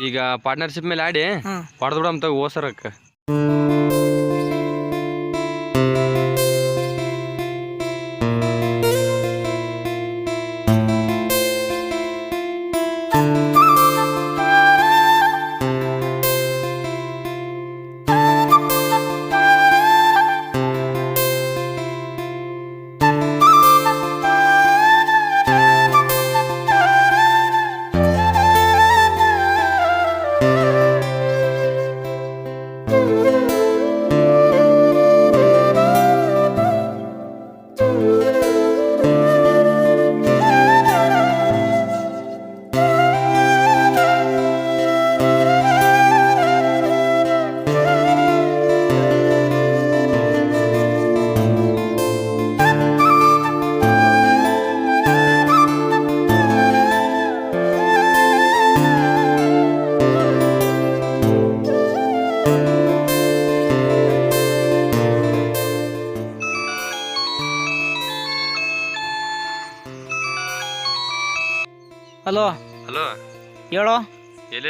ಈಗ ಪಾರ್ಟ್ನರ್ಶಿಪ್ ಮೇಲೆ ಆಡಿ ಹೊಡೆದ್ಬಿಡ ಅಂತ ತಗೋ ಓಸರಕ್ಕ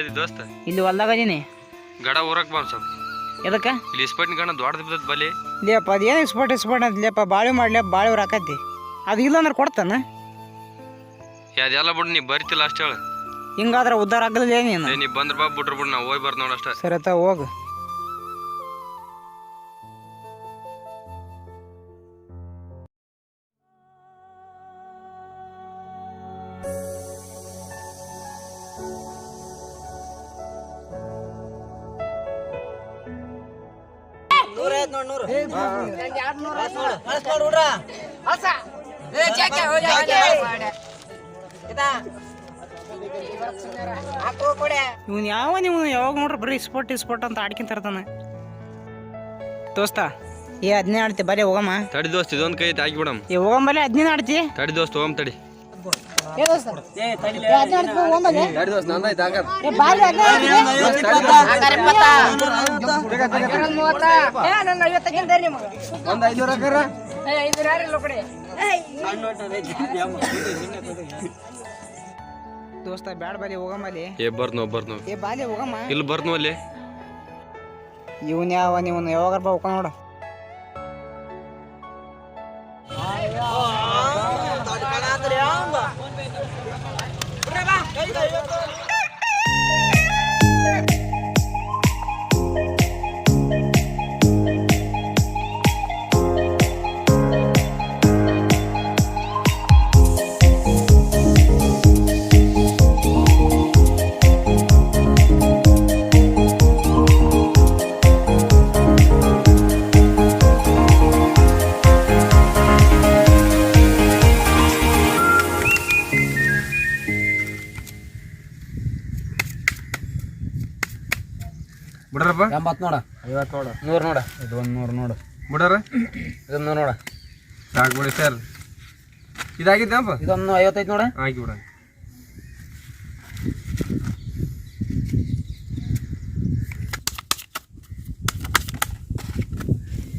ಎಲ್ಲೇದಿ ದೋಸ್ತ? ಇಲ್ಲಿ ಹೊಲ್ದಾಗ ಅದೀನಿ ಗಡ ಊರಕ್ ಬಾ ಸ್ವಲ್ಪ. ಎದಕ್ಕೆ? ಇಲ್ಲಿ ಇಸ್ಪಟ್ ಗಣ ದೊಡ್ಡದು ಬಿದ್ದದ ಬಲಿ. ಲೇಪ ಅದೇನು ಎಕ್ಸ್ಪೋರ್ಟ್ ಎಕ್ಸ್ಪೋರ್ಟ್ ಅಂತ ಲೇಪ ಬಾಳೆ ಮಾಡ್ಲಿ ಬಾಳೆ ಹಾಕತಿ ಅದು ಇಲ್ಲ ಅಂದ್ರೆ ಕೊಡ್ತಾನ? ಅದೆಲ್ಲ ಬಿಡು ನೀ ಬರ್ತಿಲ್ಲ ಅಷ್ಟೇ ಹೇಳ. ಹಿಂಗಾದ್ರೆ ಉದ್ದಾರ ಆಗಲ್ಲ ನೀನು? ನೀ ಬಂದ್ರ ಬಾ ಬಿಟ್ರು ಬಿಡು ನಾವು ಹೋಗಿ ಬರ್ತ ನೋಡ ಅಷ್ಟೇ. ಸರಿ ಅತ್ತ ಹೋಗು. ಇವನು ಯಾವ ನೀವು ಯಾವಾಗ ನೋಡ್ರಿ ಬರೀ ಸ್ಪೋರ್ಟ್ ಸ್ಪೋರ್ಟ್ ಅಂತ ಆಡ್ಕೊಂತ ಇರ್ತಾನೆ ದೋಸ್ತ ಏ ಅದ್ನೇ ಆಡ್ತಿ ಬರೀ ಹೋಗಮ್ಮ. ತಡಿ ದೋಸ್ತ ಇದೊಂದು ಕೈ ಹಾಕಿ ಬಿಡಮ್ ಏ ಹೋಗಂಬಲ್ಲೇ ಹದಿನೈದು ಆಡ್ತಿ. ತಡಿ ದೋಸ್ತ ಹೋಗಮ್ ತಡಿ. ಒಂದ್ ಐನೂರ ಹಾಕಾರ ದೋಸ್ತ ಬ್ಯಾಡ ಬಾಲಿ ಹೋಗಮಲ್ಲಿ ಏ ಬರ್ನು ಬರ್ನು ಏ ಬಾಲಿ ಹೋಗಮ್ಮ. ಇಲ್ಲಿ ಬರ್ನು ಅಲ್ಲಿ? ಇವನ್ ಯಾವ ನೀವನ್ ಯಾವಾಗ ಬಾ ಹೋಗ ನೋಡು. ありがとう。ಎಂಬತ್ತು ನೋಡ. ಐವತ್ತು ನೋಡ. ನೂರು ನೋಡ. ಇದು ಒಂದು ನೂರು ನೋಡು. ಬಿಡಾರ? ಇದೊಂದು ನೂರು ನೋಡ. ಸಾಕು ಬಿಡಿ ಸರ್. ಇದಾಗಿದ್ದಪ್ಪ ಇದೊಂದು ಐವತ್ತೈದು ನೋಡ. ಹಾಕಿ ಬಿಡ.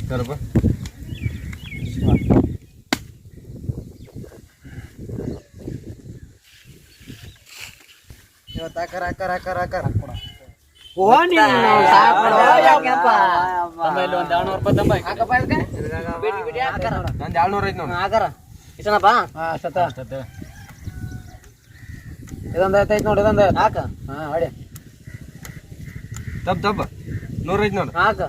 ಸರಪ್ಪ ಇವತ್ತು ಹಾಕರ ಹಾಕರ ಹಾಕರ ಹಾಕರ ಇದೊಂದು ಐತೈತೆ ನೋಡಿ ಇದೊಂದು ಐತೆ ಹಾಕ. ಹಾಂ ಹೊಡಿ. ತಪ್ಪ ತಪ್ಪ ನೂರ ಐತೆ ನೋಡು. ಹಾಕ.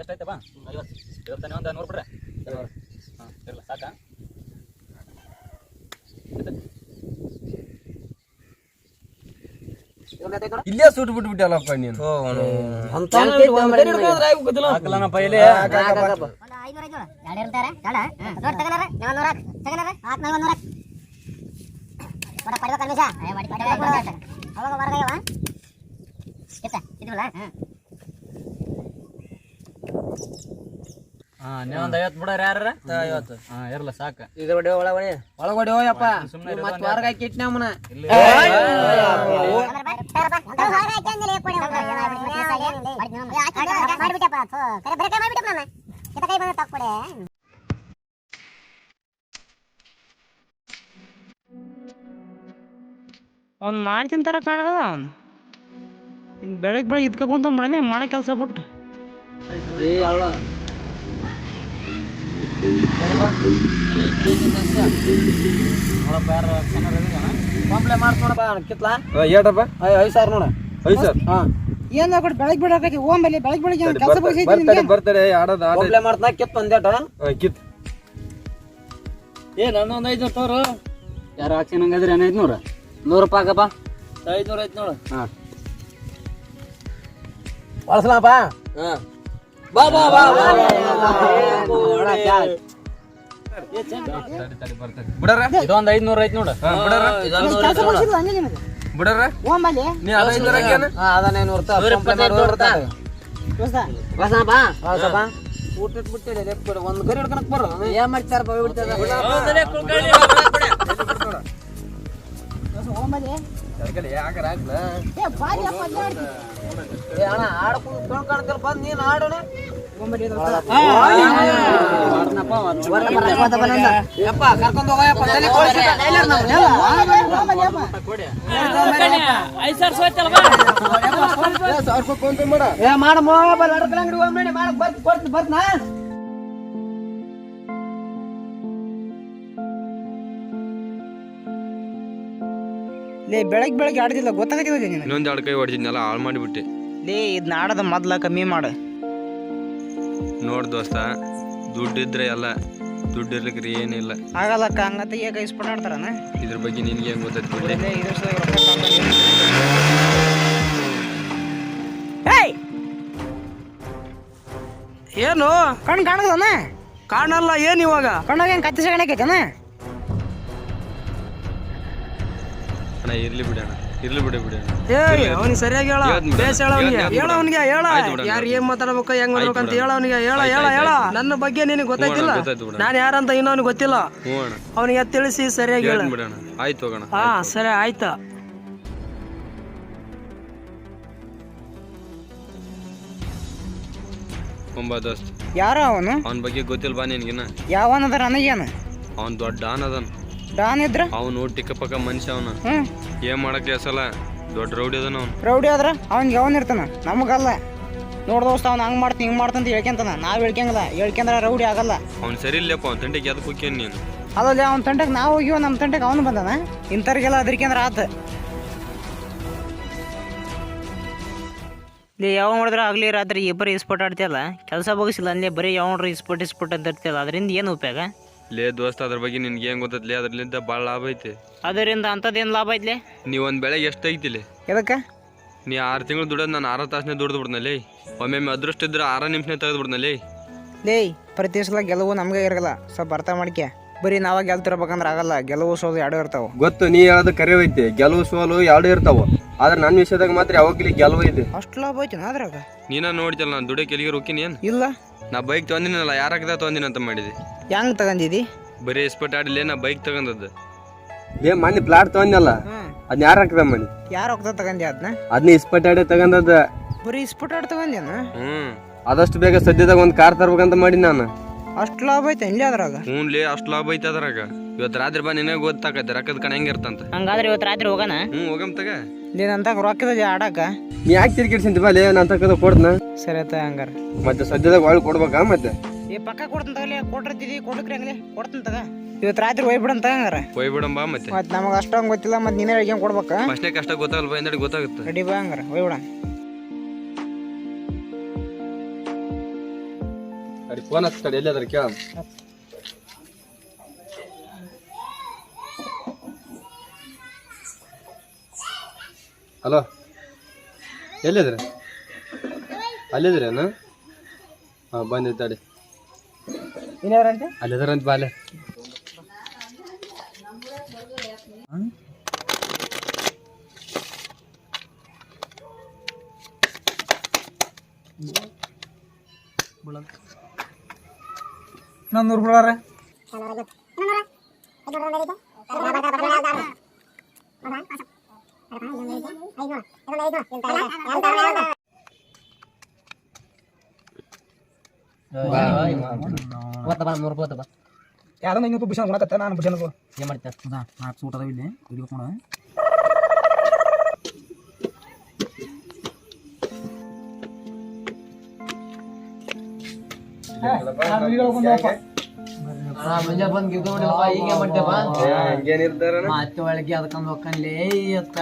ಎಷ್ಟೈತಪ್ಪ ಐವತ್ತು. ಇವತ್ತೇ ಒಂದು ನೂರು ಬಿಡ್ರೆ ಹಾಂ ಎಲ್ಲ ಸಾಕಾ ಇಲ್ಲೇ ಸುಟ್ಟು ಬಿಟ್ಬಿಟ್ಟಲ್ಲಪ್ಪ ನೀನು ಹಾಕಲನ ಪೈಲೆ ಅವಾಗ ಐವತ್ ಬಿಡೋರ್ ಯಾರ ಸಾಕ. ಇದ್ರ ಒಳಗಡೆ ಮತ್ತೆ ಇಲ್ಲ ಅವ್ನು ಮಾಡಿ ತಿಂತಾರ ಕಾಣದ ಅವ್ನು. ಬೆಳಗ್ಗೆ ಬೆಳಗ್ಗೆ ಇದ್ಕೊಂತ ಮಾಡಿ ಮಾಡ ಕೆಲ್ಸ ಬಿಟ್ಟು ಏಟ್ರಪ್ಪ ಐದು ಸಾವಿರ ನೋಡ ಐದು ಸಾವಿರ ಹಾ ಏನು ಕೊಟ್ಟು ಬೆಳಗ್ಗೆ ಬೆಳಗ್ಗೆ ಹೋಗಂಬಲ್ಲಿ ಬೆಳಗ್ಗೆ ಬೆಳಗ್ಗೆ ಕೆಲಸ ಬರ್ತಾರೆ ಬರ್ತಾರೆ ಆಡೋದು ಆಡ ಮಾಡ್ತಾ ಕಿತ್ ಒಂದೇಟ ಕಿತ್ ಏ ನನ್ನೊಂದು ಐದು ತೋರು ಯಾರು ಹಾಕ್ಸಿ ಹಂಗಾದ್ರೆ ಏನು ಐದ್ನೂರು ನೂರು ರೂಪಾಯಿ ಹಾಕಪ್ಪ ಐದ್ನೂರು ಐತ್ ನೋಡು ಹಾಂ ಬಳಸಲಾಪ ಬಾ ಬಾ ಬಾ ಬಾ ಬಿಡರ? ಇದೊಂದು ಐದ್ನೂರು ಐತ್ ನೋಡು. ಬಿಡರ? ಹೋಗಂಬಲ್ಲಿ ನೀ ಅದ ಐನೂರ ಅದನ್ನ ಐನೂರು ಊಟ ಬಿಟ್ಟಿಲ್ಲ ಒಂದು ಗರಿ ಹಿಡ್ಕೊಳಕ್ ಬರೋ. ಏನ್ ಮಾಡ್ತಾರ ಬಿಡ್ತಾರ ಅಣ್ಣ ಆಡ್ಕೊಂಡು ಬಂದ್ ನೀನ್ ಆಡೋಣ. ಬರ್ತ ಲೇ ಬೆಳಗ್ಗೆ ಬೆಳಗ್ಗೆ ಆಡ್ದಿಲ್ಲ ಗೊತ್ತಾಗತ್ತಿಲ್ಲ ಇನ್ನೊಂದು ಎರಡು ಕೈ ಹೊಡೆದಿದ್ನಲ್ಲ ಹಾಳು ಮಾಡಿಬಿಟ್ಟೆ. ಲೇ ಇದನ್ನ ಆಡೋದ ಮೊದ್ಲ ಕಮ್ಮಿ ಮಾಡು. ನೋಡ್ ದೋಸ್ತ ದುಡ್ಡಿದ್ರೆ ಎಲ್ಲ ದುಡ್ಡಿರ್ಲಿಕ್ಕೆ ಏನಿಲ್ಲ. ಆಗಲ್ಲಕ್ಕ ಹಂಗಂತ ಈಗ ಇಸ್ಪಟ್ ಆಡ್ತಾರನ? ಇದ್ರ ಬಗ್ಗೆ ನಿನ್ಗೆ ಹೆಂಗ್ ಗೊತ್ತೈತಿ ಬಿಡ್ಲಿ. ಏನು? ಕಣ್ ಕಾಣದನ ಕಾಣಲ್ಲ ಏನ್ ಇವಾಗ? ಕಣ್ಣಾಗ ಹೆಂಗ್ ಕತ್ತಿ ಸಗಣಕೈತನ ಅಣ್ಣ ಇರ್ಲಿ ಬಿಡಣ ಇರ್ಲಿ ಬಿಡಿ ಬಿಡಿ. ಏ ಅವನಿಗೆ ಸರಿಯಾಗಿ ಹೇಳ. ಬೇಸ್ ಹೇಳ ಅವನಿಗೆ. ಹೇಳ ಅವನಿಗೆ ಹೇಳ. ಯಾರು ಏನ್ ಮಾತಾಡ್ಬೇಕು ಹೆಂಗ್ ಮಾಡ್ಬೇಕು ಅಂತ. ಹೇಳ ಅವನಿಗೆ. ಹೇಳ ಹೇಳ ಹೇಳ. ನನ್ನ ಬಗ್ಗೆ ನಿನಗೆ ಗೊತ್ತಾಯ್ತಿಲ್ಲ? ನಾನ್ ಯಾರಂತ ಇನ್ನೂ ಅವನಿಗೆ ಗೊತ್ತಿಲ್ಲ ಅವನಿಗೆ ತಿಳಿಸಿ ಸರಿಯಾಗಿ ಹೇಳ. ಆಯ್ತು ಹೋಗೋಣ ಹಾ ಸರಿ ಆಯ್ತಾ. ಯಾರ ಅವನು? ಅವನ ಬಗ್ಗೆ ಗೊತ್ತಿಲ್ಲ ಬಾ ನಿನ್ಗಿನ ಯಾವನದ ನನಗೇನು? ಅವನ್ ದೊಡ್ಡ ಡಾನ್ ಅದನ್ ಡಾನ್ ಇದ್ರ? ಅವನು ಟಿಕ್ಕ ಪಕ್ಕ ಮನುಷ್ಯ ಅವನ. ಹ್ಮ್. ಏನ್ ಮಾಡಕ್ ಹೆಸಲ್ಲ ದೊಡ್ಡ ರೌಡಿ ಅದನ ಅವ್ನು. ರೌಡಿ ಆದ್ರ? ಅವ್ನಿಗೆ ಅವನ್ ಇರ್ತಾನ. ನಮಗಲ್ಲ. ನೋಡ್ ದೋಸ್ತ ಅವ್ನು ಹಂಗ್ ಮಾಡ್ತೀನಿ ಹಿಂಗ್ ಮಾಡ್ತಂತ ಅಂತ ಹೇಳ್ಕೊಂತಾನ ನಾವ್ ಹೇಳ್ಕಂಗಿಲ್ಲ ಹೇಳ್ಕೊಂಡ್ರ ರೌಡಿ ಆಗಲ್ಲ. ಅವ್ನು ಸರಿ ಇಲ್ಲಪ್ಪ ಅವ್ನ ಅದಕ್ಕೆ ಹೋಗ್ಯನ್ ನೀನು. ಅಲ್ಲಲ್ಲಿ ಅವ್ನ ತಂಡಕ್ಕೆ ನಾವು ಹೋಗಿವ ನಮ್ಮ ತಂಡಕ್ಕೆ ಅವನು ಬಂದಾನ? ಇಂಥವ್ರಿಗೆಲ್ಲ ಅದ್ರಿಕಂದ್ರ ಆತ. ಲೇ ಯಾವ ನೋಡಿದ್ರೆ ಆಗ್ಲಿ ರಾತ್ರಿ ಇಬ್ಬರು ಇಸ್ಪೋಟ್ ಆಡ್ತಿಯಲ್ಲ? ಕೆಲಸ ಬಗ್ಸಿಲ್ಲ ಅಲ್ಲಿ ಬರೀ ಯಾವ ನೋಡ್ರಿ ಇಸ್ಪೋಟ್ ಇಸ್ಪೋಟ್ ಅಂತ ಇರ್ತಿಯಲ್ಲ. ಅದರಿಂದ ಏನು ಉಪಯೋಗ? ಲೇ ದೋಸ್ತ ಅದ್ರ ಬಗ್ಗೆ ನಿನ್ಗೆ ಏನ್ ಗೊತ್ತೈತ್ಲಿ ಅದ್ರಲ್ಲಿಂದ ಭಾಳ ಲಾಭ ಐತಿ. ಅದರಿಂದ ಅಂಥದ್ದೇನು ಲಾಭ ಐತ್ಲೆ ನೀ ಒಂದ್ ಬೆಳೆ ಎಷ್ಟು ಐತಿಲೆ ಎದಕ್ಕೆ? ನೀ ಆರು ತಿಂಗಳು ದುಡೋದು ನಾನು ಆರು ತಾಸನೇ ದುಡ್ದು ಬಿಡ್ನಲ್ಲಿ ಒಮ್ಮೊಮ್ಮೆ ಅದೃಷ್ಟ ಇದ್ರೆ ಆರ ನಿಮಿಷನೇ ತೆಗೆದು ಬಿಡ್ನಲ್ಲಿ ಲೇ. ಪ್ರತಿ ಸಲ ಗೆಲುವು ನಮಗೆ ಇರಲ್ಲ. ಸ್ವಲ್ಪ ಅರ್ಥ ಮಾಡ್ಕೆ ಬರೀ ನಾವ ಗೆಲ್ತಿರ್ಬೇಕಂದ್ರೆ ಆಗಲ್ಲ ಗೆಲುವು ಸೋಲು ಎರಡು ಇರ್ತಾವ. ಗೊತ್ತು ನೀ ಹೇಳೋದು ಕರೆ ಐತಿ ಗೆಲುವು ಸೋಲು ಎರಡು ಇರ್ತಾವ. ಆದ್ರೆ ನನ್ನ ವಿಷಯದಾಗ ಮಾತ್ರ ಯಾವಾಗಲಿ ಗೆಲುವು ಐತಿ. ಅಷ್ಟು ಲಾಭ ಐತಿ ಅದ್ರಾಗ. ನೀನ ನೋಡ್ತಿಲ್ಲ ನಾನು ದುಡಿಯೋ ಎಲ್ಲಿಗೆ ರೊಕ್ಕಿನಿ ಏನು? ಇಲ್ಲ. ನಾ ಬೈಕ್ ತೊಗೊಂದಿನಲ್ಲ ಯಾರಾಗದ ತೊಂದಿನ ಅಂತ ಮಾಡಿದಿ? ಹೆಂಗ್ ತಗೊಂಡಿದಿ? ಬರೀ ಎಸ್ಪಟ್ ಆಡಲಿ ನಾ ಬೈಕ್ ತಗೊಂಡದ್ದು. ಏ ಮೊನ್ನೆ ಪ್ಲಾಟ್ ತಗೊಂಡಲ್ಲ ಅದ್ ಅದ್ನ ಯಾರು ಹಾಕಿದ ಮನಿ ಯಾರು ಹೋಗ್ತಾ ತಗೊಂಡಿ ಅದನ್ನ ಅದನ್ನ ಆಡಿ ತಗೊಂಡದ್ದು. ಬರೀ ಇಸ್ಪೋಟ್ ಆಡಿ ತಗೊಂಡೇನ ಹ್ಮ್. ಆದಷ್ಟು ಬೇಗ ಸದ್ಯದಾಗ ಒಂದು ಕಾರ್ ತರ್ಬೇಕಂತ ಮಾಡಿ ನಾನು. ಅಷ್ಟು ಲಾಭ ಐತೆ ಇಲ್ಲಿ ಅದ್ರಾಗ? ಹ್ಞೂ ಲೇ ಅಷ್ಟು ಲಾಭ ಐತೆ ಅದ್ರಾಗ. ಇವತ್ತು ರಾತ್ರಿ ಬಾ ನಿನಗೆ ಗೊತ್ತಾಕೈತೆ ರೊಕ್ಕದ ಕಣ ಹೆಂಗಿರ್ತಂತ ಹಂಗಾದ್ರೆ ಇವತ್ತು ರಾತ್ರಿ ಹೋಗೋಣ? ಹ್ಞೂ ಹೋಗಮ್ ತಗ. ನೀನಂತ ರೊಕ್ಕದ ಆಡಾಕ? ನೀ ಯಾಕೆ ತಿರ್ಗಿಡ್ಸಿಂತಿ ಬಾ ಲೇ ನಾನು ತಕ್ಕದ ಕೊಡ್ತನ. ಸರಿ ಆಯ್ತ ಹಂಗಾರ. ಮತ್ತೆ ಸದ್ಯದಾಗ ಒಳಗೆ ಕೊಡ್ಬೇಕಾ ಮತ್ತೆ? ಏ ಪಕ್ಕ ಕೊಡ್ತೀನಿ ತಗಲಿ ಕೊಟ್ಟಿರ್ತಿದಿ ಕೊಡಕ್ರಿ ಹಂಗ್ಲಿ ಕೊಡ್ತಂತ ತಗ. ಇವತ್ತು ರಾತ್ರಿ ಹೋಗ್ಬಿಡನ್ ಹಂಗಾರ. ಹೋಯ್ ಬಿಡಮ್ ಬಾ ಮತ್ತೆ. ಮತ್ತೆ ನಮಗೆ ಅಷ್ಟೊಂದು ಗೊತ್ತಿಲ್ಲ ಮತ್ತೆ ನೀನೇ ಹೇಳ್ಕೊಂಡ್ ಕೊಡ್ಬೇಕಾ? ಅಷ್ಟೇ ಕಷ್ಟ ಗೊತ್ತಾಗಲ್ಲ ಬಾ ಗೊತ್ತಾಗುತ್ತೆ. ರೆಡಿ ಬಾ ಹಂಗಾರ ಹೋಗ್ಬಿಡಣ ಅಡಿ ಫೋನ್ ಹಚ್ತಾಡಿ ಎಲ್ಲಿ ಅದ್ರ ಕೇಳ ಹಲೋ ಎಲ್ಲಿದ್ರೆ ಅಲ್ಲಿದ್ರೇನು ಹಾಂ ಇನ್ನೇವ್ರಂತೆ ಅಲ್ಲಿದ್ರಂತ ಬಾಲೆ. nanur pulara. Kalau ada, kalau ada, kalau ada, kalau ada, Ah, kalau ಮುಂಜೆ ಬಂದ್ ಗಿದ್ಕೊಂಡಿಲ್ಲಪ್ಪ ಈಗ ಮಾಡ್ತೇವ ಹಂಗೇನಿರ್ತಾರ ಮತ್ತೆ ಒಳಗೆ ಅದಕ್ಕೊಂದು ಹೋಗ್ಕನ್ಲೇ ಅತ್ತ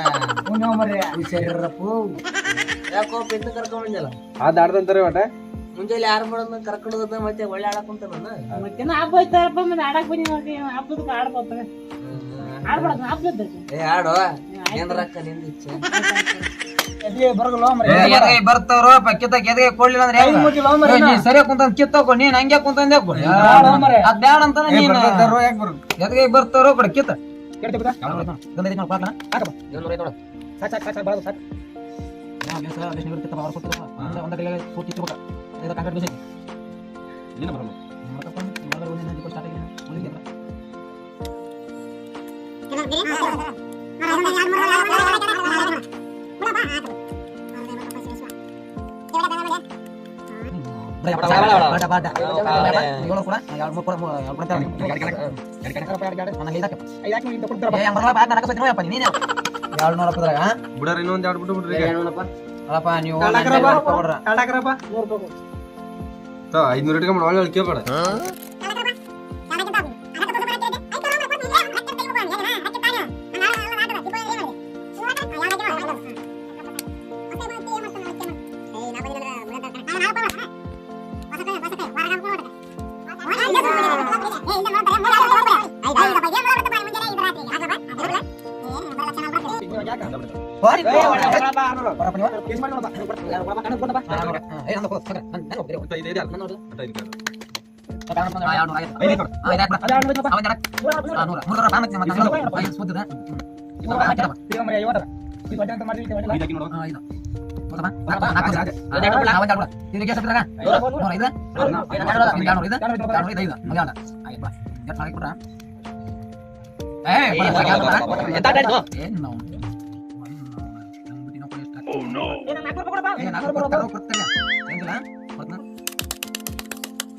ಹುಷಾರಿರಪ್ಪು. ಯಾಕೋ ಪಿಂತ ಕರ್ಕೊಂಡ್ ಬಂದಿಲ್ಲ? ಅದ್ ಆಡ್ದಂತಾರೆ ಒಟ್ಟ? ಮುಂಜಾನೆ ಯಾರು ಮಾಡೋದ್ ಕರ್ಕೊಂಡು ಹೋದ ಮತ್ತೆ ಒಳ್ಳೆ ಆಡಕ್ ಕುಂತ ಮತ್ತೆ ಹಬ್ಬ ಐತಾರಪ್ಪ ಮತ್ತೆ ಆಡಕ್ ಬಂದಿ ನೋಡಿ ಹಬ್ಬದಕ್ಕೆ ಆಡ್ಬೋತ ಆಡ್ಬಾರ್ದು ಹಬ್ಬದ ಏ ಆಡೋ. ಏನ್ರ ಅಕ್ಕ ನಿಂದ ಇಚ್ಛೆ? ಬರಗಲ್ಲ ಬರ್ತವ್ರು ಕಿತ್ತ ಕೆದಗೆ ಕೊಡ್ಲಿಲ್ಲ ಅಂದ್ರೆ ನೀ ಸರಿ ಕುಂತ ಕಿತ್ತೋಕೊ ನೀನ್ ಹಂಗೆ ಕುಂತಂದೆ ಅದ್ ಬ್ಯಾಡ ಅಂತ ನೀನ್. ಎದಗೆ ಬರ್ತವ್ರು ಕೊಡ ಕಿತ್ತ ಬಿಡಾರ ಇನ್ನೊಂದ್ ಎರಡು ಬಿಟ್ಟು ಬಿಡ್ರಿ ಅಲ್ಲಪ್ಪ ನೀವು ಐದ್ನೂರ ಇಟ್ಕೊಂಡ್ ಒಳ್ಳೆ ಒಳ್ಳೆ ಕೇಳ್ಬೇಡ ಬಲ ಐತಪ್ಪ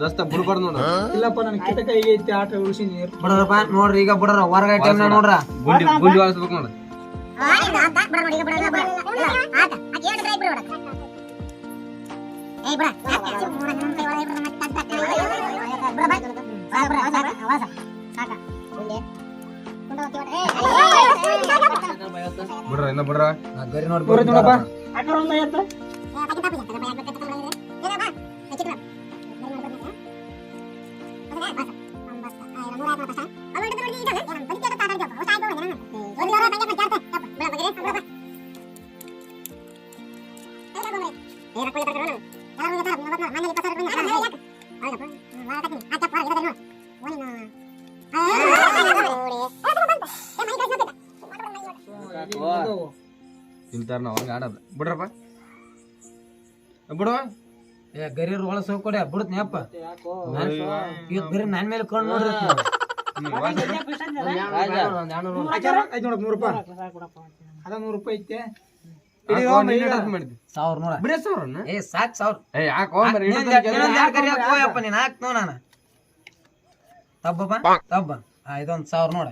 ದೋಸ್ತ ಬಿಡ್ಬಾರ್ದು ನೋಡ ಇಲ್ಲಪ್ಪ ನನ್ನ ಕಿಟ ಕೈಗೆ ಐತಿ ಆಟ ಉಳಿಸಿನಿ ಬಿಡ್ರಪ್ಪ ನೋಡ್ರಿ ಈಗ ಬಿಡ್ರ ಹೊರಗ ಟೈಮ್ ನೋಡ್ರ ಗುಂಡಿ ಗುಂಡಿ ವಾಳಿಸ್ಬೇಕು ನೋಡ ಬಿಡ್ರ ಇನ್ನ ಬಿಡ್ರ ಗರಿ ನೋಡಿ ಇಂತಾರ ನಾವ್ ಹಂಗ ಆಡದ ಬಿಡ್ರಪ್ಪ ಬಿಡುವ ಏ ಗರಿ ಸೋ ಕೊಡಿ ಬಿಡುತ್ನಿ ನೆಪ್ಪ. ಗರಿ ನನ್ ಮೇಲೆ ಕಣ್ಣು ನೋಡ್ರಿ ಐದು ನೂರು ರೂಪಾಯಿ. ಅದ ನೂರು ರೂಪಾಯಿ ಐತೆ. ಸಾವಿರ ನೋಡ ಬಿಡ ಸಾವಿರ ಏ ಸಾಕ್ ಸಾವಿರ. ಏ ಯಾಕೋ ನೀನ್ ತಬ್ಬಪ್ಪ ತಬ್ಬ. ಇದೊಂದ್ ಸಾವಿರ ನೋಡ.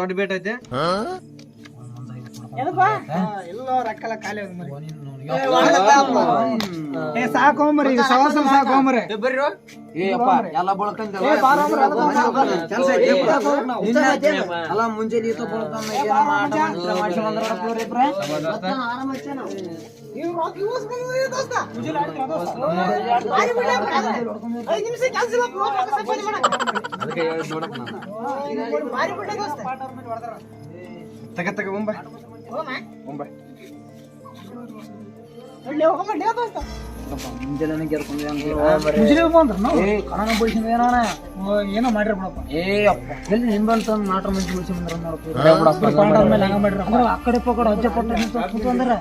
ದೊಡ್ಡ ಬೇಟ ಐತೆ. ಏ ಸಾಕೋಮರಿ ಸವಾಸ ಸಾಕೋಮರಿ ಅಲ್ಲ ಮುಂಜಾನೆ ಈತ ನೋಡಕ್ ತಗ ತಗ ಏನೋ ಮಾಡಿರ ಬಿಡಪ್ಪ ಏ ಅಪ್ಪ ಎಲ್ಲಿ ತಂದು ನಾಟ್ರ ಮಂದಿ ಬಿಡಿಸಿ ಬಂದ್ರ ನೋಡಪ್ಪ ಪಾಂಡ ಮೇಲೆ ಹಂಗ ಮಾಡಿರ ಆ ಕಡೆ ಪಕ್ಕಡ ಅಜ್ಜ ಪಟ್ಟ ಅಂದ್ರೆ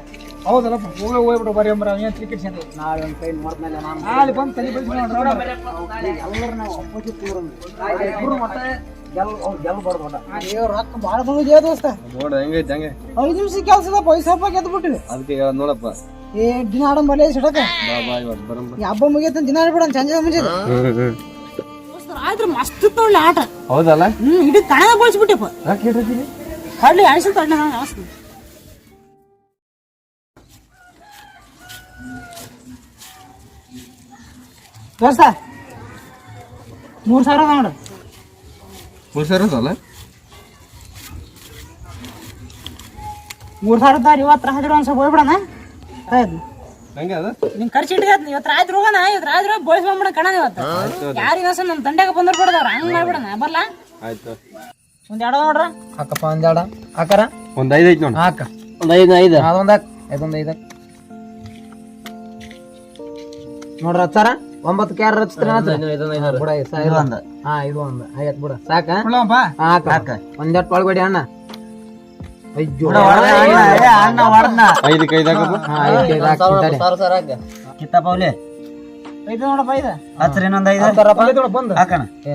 ಹೌದಲ್ಲಪ್ಪ ಹೋಗಿ ಹೋಗ್ಬಿಡು ಬರೀ ಅಂಬ್ರ ಏನು ಕ್ರಿಕೆಟ್ ಸೆಂಟರ್ ನಾಳೆ ಒಂದು ಕೈ ನೋಡಿದ್ಮೇಲೆ ನಾನು ನಾಳೆ ಬಂದು ತಲೆ ಎಲ್ಲರೂ ನಾವು ಅಪೋಸಿಟ್ ಮತ್ತೆ ಗೆಲ್. ಅಯ್ಯೋ ರೊಕ್ಕ ಭಾಳ ಬಂದಿದೆ ದೋಸ್ತ. ನೋಡ ಹೆಂಗೈತೆ ಹಂಗೆ. ಐದು ನಿಮಿಷ ಕೆಲಸದ ಪೈಸಾ ರೂಪಾಯಿ ಗೆದ್ದು ಬಿಟ್ಟಿವಿ ಅದಕ್ಕೆ ನೋಡಪ್ಪ. ಏ ದಿನ ಆಡಂಬಲ್ಲ ಸಿಡಕ. ಬಾ ಬಾ ಇವತ್ತು ಬರಂಬ ಈ ಹಬ್ಬ ಮುಗಿಯತ್ತ ದಿನ ಆಡ್ಬಿಡ ಸಂಜೆ ಮುಂಜೆ ಆದ್ರೆ ಮಸ್ತ್ ತೊಳ್ಳಿ ಆಟ. ಹೌದಲ್ಲ? ಹ್ಮ್ ಇಡೀ ಕಣದ ಬಳಸ್ಬಿಟ್ಟಪ್ಪ. ತಡ್ಲಿ ನಾನು ಅನಿಸ್ತು ದೋಸ್ತ ಮೂರು ಸಾವಿರ ಅದ ನೋಡು. ಮೂರು ಸಾವಿರ ಅಲ್ಲ ಮೂರು ಸಾವಿರ ದಾರಿ ಇವತ್ತು ರಾತ್ರಿ ಒಂದು ಸ್ವಲ್ಪ ಹೋಗ್ಬಿಡಣ. ಆಯ್ತು ಹೆಂಗೆ ಅದ? ನಿಂಗೆ ಖರ್ಚು ಇಟ್ಕತ್ ಇವತ್ತು ರಾತ್ರಿ ಹೋಗೋಣ ಇವತ್ತು ರಾತ್ರಿ ಬೋಳ್ಸ್ ಬಂದ್ಬಿಡ ಕಣ ಇವತ್ತು. ಯಾರಿಗೆ ಅನ್ಸ ನಮ್ಮ ತಂಡ್ಯಾಗ ಬಂದ್ರೆ ಬಿಡದವ್ರ ಹಂಗೆ ಮಾಡ್ಬಿಡಣ. ಬರಲ್ಲ ಆಯ್ತು. ಒಂದು ಎರಡು ನೋಡ್ರ. ಹಾಕಪ್ಪ ಎರಡು. ಹಾಕಾರ? ಒಂದು ಐದು ಐತಿ ನೋಡಿ. ಹಾಕ. ಒಂದ್ ಐದು ಐದು. ಅದೊಂದ್ ಹಾಕ್. ಐದು ಹಾಕ್. ನೋಡ್ರ ಹಚ್ಚಾರ? ಒಂಬತ್ತು ಕ್ಯಾರ ಹಾ ಇದು ಒಂದು. ಐವತ್ ಬಿಡ. ಸಾಕ? ಹಾಕ. ಒಂದೆಟ್ ಒಳಗಡೆ ಅಣ್ಣ. ಅಯ್ಯೋ. ಐದಕ್ಕೆ ಐದು ಹಾಕಪ್ಪ ಹಾ, ಐದ್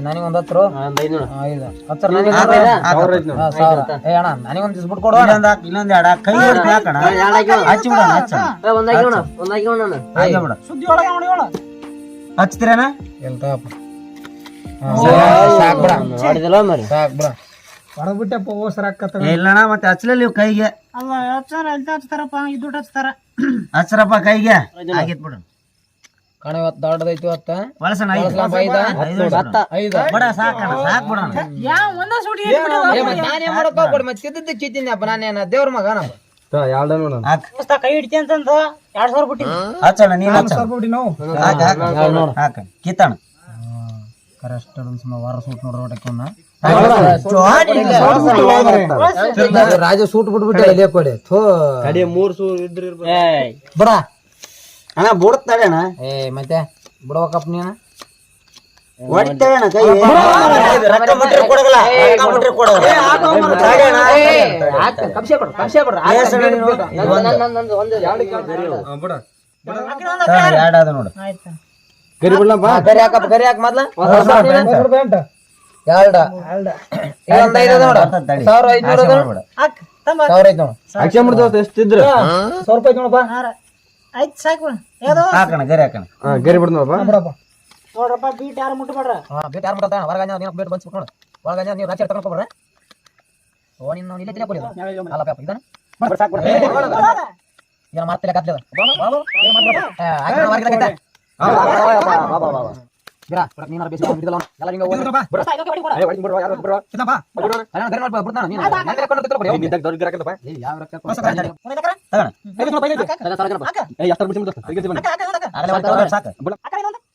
ನನಗೊಂದ್ ಹತ್ರು ಹಾ, ಐದು ಹತ್ತರ ನನಗೊಂದ್ ಐದ? ಹಾ, ಸಾವಿರ. ಏ ಅಣ್ಣ ನನಗೊಂದ್ ದಿವ್ಸ ಕೊಡು ಸುದ್ದಿ ಒಳಗೆ ನೋಡಿ ಹೇಳು ಎಲ್ ತಗಪ್ಪ. ಹಾ, ಸಾಕ್ ಬಿಡ. ಸಾಕ್ ಬಿಡ. ಹೊಡೆದ್ಬಿಟ್ಟಪ್ಪ ಓಸರ ಹಾಕತ್ತ ಇಲ್ಲಣ್ಣ ಮತ್ತೆ ಹಚ್ಚಲಿಲ್ಲ ನೀವು ಕೈಗೆ. ಅಲ್ಲ ಹಚ್ಚಾರ ಹಚ್ತಾರಪ್ಪ? ಈ ದುಡ್ಡು ಹಚ್ತಾರ. ಹಚ್ಚರಪ್ಪ ಕೈಗೆ. ಆಗಿತ್ ಬಿಡು. ಕಣ ಇವತ್ತು ದೊಡ್ಡದೈತಿ ಇವತ್ತ. ಐದ? ಐದ? ಬಡ ಸಾಕಣ ಸಾಕ್ ಬಿಡಣ ಯಾವ ಒಂದ ಸೂಟಿ ಮತ್ತ್ ನಾನೇನ ದೇವ್ರ ಮಗ ನಮ್ಮ ಎರಡು ನೋಡ ಕೈ ಹಿಡ್ತಿ ಅಂತಂದ ಎರಡ್ ಸಾವಿರ ಬಿಟ್ಟಿ ಹಚ್ಚಣ ನೀನ್ ಹಚ್ಚ ಬಿಟ್ಟಿ ನಾವು. ಹಾಕ ಹಾಕ ಹಾಕ ಕಿತ್ತಣ ಕರೆಕ್ಟ್ ವಾರ ಸೂಟ್ ನೋಡ್ರ ರಾಜ ಸೂಟ್ ಬಿಟ್ಬಿಟ್ಟೆ ಇಲ್ಲೇ ಕೊಡಿ. ಥೋ. ಕಡೆ ಮೂರು ಸೂ ಇದ್ರ ಬಿಡ ಅಣ್ಣ ಬಿಡುತ್ತಾಳೆಣ್ಣ ಏ ಮತ್ತೆ ಬಿಡ್ಬೇಕಪ್ಪ ನೀನು? ಹೊಡಿತಾಳೆಣ್ಣ ಕೈ. ರೊಕ್ಕ ಕೊಡಗಲ್ಲ. ಕೊಡಗಲ್ಲ. ತಗೊಳ್ಳಿ, ಎರಡು ಅದ ನೋಡು. ಆಯ್ತು. ಗರಿ ಬಿಡ್ಲಪ್ಪ ಗರಿ ಹಾಕಪ್ಪ ಗರಿ ಹಾಕ ಮೊದ್ಲ. ಎರಡ ಇದೊಂದ್ ಐದು ಅದ ನೋಡು. ತಡಿ. ಸಾವಿರ ಐದ್ನೂರ ಅದ ನೋಡು. ಬಿಡು. ಹಾಕ್ ತಂಬ. ಸಾವಿರ ಐದ್ ನೋಡು. ಅಕ್ಷಯ ಮಾಡ್ದವ ಎಷ್ಟಿದ್ರ ಸಾವಿರ ರೂಪಾಯಿ ನೋಡಪ್ಪ ಆಯ್ತು ಸಾಕು. ಹಾಕಣ ಗರಿ ಹಾಕಣ ಗರಿ ಬಿಡ್ನಪ್ಪ ಬಿಡಪ್ಪ. ನೋಡ್ರಪ್ಪ ಬೀಟ್ ಯಾರು ಮುಟ್ಬೇಡ್ರ ಹಾ ಬೇಟ ಯಾರು ಮಾಡ್ತಾನ ಹೊರಗಂಜ ನೀವು ಬೇಟ್ ಬಂದ್ಬಿಟ್ಟು ನೋಡು ಒಳಗಂಜ ನೀವು ರಾತ್ರಿ ತಗೊಂಡ್ ಹೋಗ್ಬೇಡ್ರೆ ಓ ನೀನು ಇಲ್ಲೇ ತಿನ್ನ ಕೊಡಿ ಅಲ್ಲ ಪಾಪ ಇದನ್ನ ಈಗ ಮಾಡ್ತಿಲ್ಲ ಕತ್ಲೆ ಬಿಡ ನೀನು ಬೇಸಿ ಬಿಡಲ್ಲ ಎಲ್ಲ ಹಿಂಗ ಹೋಗ್ಬಿಡು. ಬಿಡು. ಅಲ್ಲ, ಗರಿ ಮಾಡ್ಬಿಡು, ಬಿಡ್ತಾನ ನೀನು. ನಂಗೆ ರೆಕ್ಕೊಂಡು ತಿರ್ಕೊಂಡು ಬಿಡು. ದೊಡ್ಡ ಗಿರಾಕಿ ಅಲ್ಲಪ್ಪ. ಏ, ಯಾವ ರೊಕ್ಕ ತಗೋಣ ತಲೆ ಸಾಲ ಜನಪ್ಪ. ಏ, ಎಷ್ಟಾರು ಬಿಡ್ತೀನಿ ಬಿಡು. ತೆಗಿತೀನಿ ಬನ್ನಿ. ಆಗಲೇ ಒಂದು ತಗೊಂಡು ಸಾಕು ಯಾಕೋ ಮರೆ ಗರಿ ಹಾಕ್ಬಿಟ್ಟ? ಏ, ಅಪ್ಪ, ದೋಸ್ತ ಐತೆ, ಹೊಡಿ ಹೋಗ್ತಾನೆ. ಬಂದ ನಾನು ಬರ್ಕೊಂಡು ಕೂತಾನ. ಬೀರ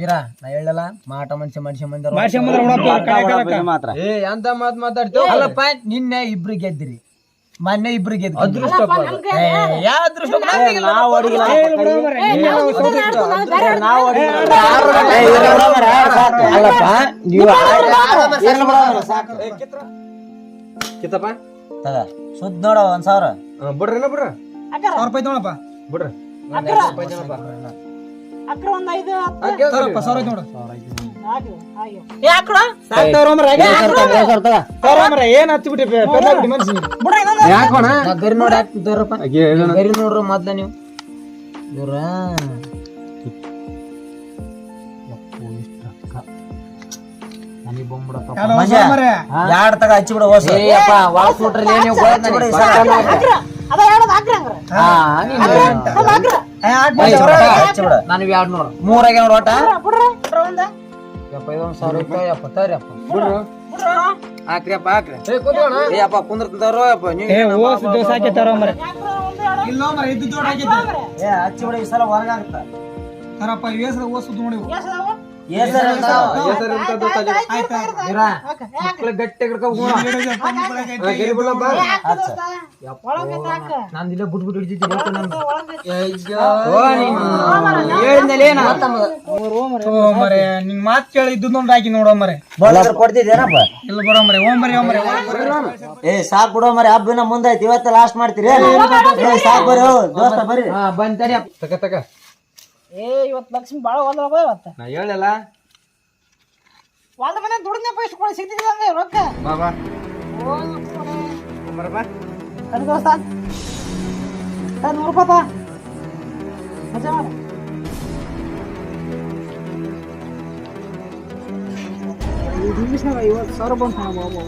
ನಾ ಹೇಳಲ್ಲ ಮಾಟ ಮನುಷ್ಯ ಮನುಷ್ಯ ಮಂದಿರ ಮಾತ್ರ ಏ ಎಂತ ಮಾತ್ ಮಾತಾಡ್ತೀವಿ ಅಲ್ಲಪ್ಪ ನಿನ್ನೆ ಇಬ್ರು ಗೆದ್ದಿರಿ ಮೊನ್ನೆ ಇಬ್ರು ಗೆದ್ದಿ ಅದೃಷ್ಟ ಯಾವ ಅದೃಷ್ಟ ನಾವು ಹೊಡಿಗಿಲ್ಲ ಅಲ್ಲಪ್ಪ ನೀವು ಕಿತ್ತಪ್ಪ? ತಗ ಸುದ್ ನೋಡ ಒಂದ್ ಸಾವಿರ. ಹಾ, ಬಿಡ್ರೇನ ಬಿಡ್ರ? ಸಾವಿರ ರೂಪಾಯಿ ನೋಡಪ್ಪ ಬಿಡ್ರಿ. ಅಕ್ರ ಒಂದ್ ಐದು ಸಾವಿರ ನೋಡು. ಏ ಅಕ್ರ ಏನ್ ಹತ್ತಿ ಬಿಟ್ಟಿ ಬಿಡ್ರಿ ಇನ್ನೊಂದು ಯಾಕೋಣ ನಾ ಗರಿ ನೋಡಿ ಹಾಕ್ತಿದ್ದವ್ರಪ್ಪ ಗರಿ ನೋಡ್ರ ಮೊದ್ಲ ನೀವು. ಇವ್ರ ಯಾಡ್ ತಗ ಹಚ್ಚಿ ಬಿಡ ಹೊಸ ಸುಟ್ರಿ ನೀವು ಅದ ಹೇಳೋದು ಹಚ್ಚಿ ಬಿಡ. ಎರಡು ನೋಡು. ಮೂರಾಗ ನೋಡ ಒಟ್ಟ ಯಪ್ಪ ಇದೊಂದು ಸಾವಿರ ರೂಪಾಯಿ ಯಪ್ಪ ಹಾಕ್ರಿ ಏ ಅಪ್ಪ ಕುಂದ್ರತಾರೋ ಅಪ್ಪ ನೀವು ಏ ಹಚ್ಚಿ ಬಿಡ ಈ ಸಲ ಹೊರಗ ಆಗ್ತಾ ಎಷ್ಟ್ ಅದಾವು? ಮಕ್ಳು ಗಟ್ಟಿ ನಂದು ಇಲ್ಲೇ ಬಿಟ್ಬಿಟ್ಟು ಹಿಡಿದಿದ್ದೆ ಗೊತ್ತು ನಂದು. ಮರೆ ನಿನ್ ಮಾತ್ ಕೇಳಿ ಇದ್ದು ನೋಡಿ ಹಾಕಿ ನೋಡೋ ಮರೆ. ಕೊಡ್ತಿದ್ದೇನಪ್ಪ? ಇಲ್ಲ ಬರೋ ಮರೆ ಓಂ ಓಂ ಏ ಸಾಕ್ ಬಿಡೋ ಮರೆ. ಹಬ್ಬನ ಮುಂದೆ ಇವತ್ತ ಲಾಸ್ಟ್ ಮಾಡ್ತೀರಿ. ಸಾಕ್ ಬರೋ ದೋಸ್ತ ಬಂದ್ ತಡಿ. ತಕ ತಕ. ಏ ಇವತ್ತು ಲಕ್ಷ್ಮಿ ಬಾಳ ಒಂದ್ರ ಇವತ್ತು. ನಾ ಹೇಳಲ್ಲ ಮನೆ ರೊಕ್ಕ. ಬಾ ಬಾ. ಅದು ದೋಸ್ತ. ಸರ್ ನೂರು ರೂಪಾಯಿ ತಾ. ಮಜಾ ಮಾಡು. ಐದು ನಿಮಿಷನಾಗ ಐವತ್ತು ಸಾವಿರ ಬಂತು ನಾವು ಬಾಬು.